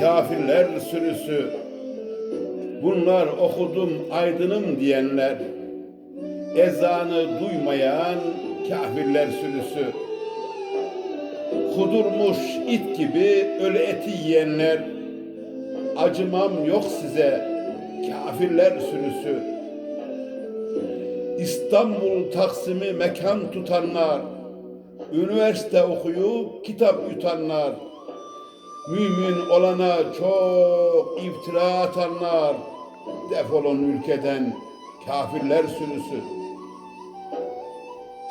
kafirler sürüsü. Bunlar okudum aydınım diyenler, ezanı duymayan kafirler sürüsü. Kudurmuş it gibi ölü eti yiyenler, acımam yok size kafirler sürüsü. İstanbul Taksim'i mekan tutanlar, üniversite okuyup kitap yutanlar, mümin olana çok iftira atanlar, defolun ülkeden kafirler sürüsü.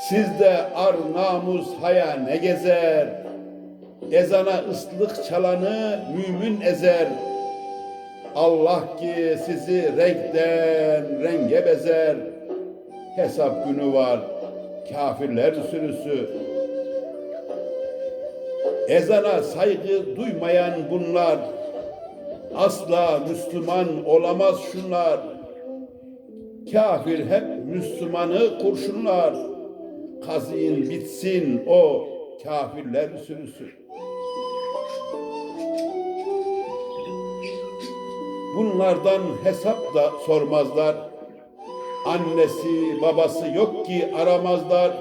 Sizde ar namus haya ne gezer, ezana ıslık çalanı mümin ezer. Allah ki sizi renkten renge bezer. Hesap günü var kafirler sürüsü. Ezana saygı duymayan bunlar asla Müslüman olamaz şunlar. Kafir hep Müslümanı kurşunlar. Kazıyın bitsin o kafirler sürüsü. Bunlardan hesap da sormazlar. Annesi babası yok ki aramazlar.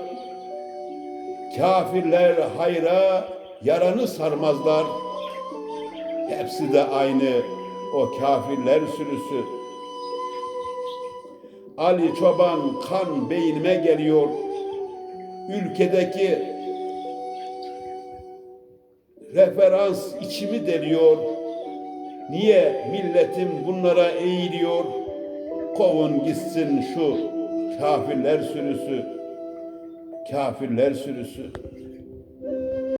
Kafirler hayra yaranı sarmazlar. Hepsi de aynı o kafirler sürüsü. Ali Çoban kan beynime geliyor. Ülkedeki referans içimi deliyor. Niye milletim bunlara eğiliyor? Kovun gitsin şu kafirler sürüsü. Kafirler sürüsü.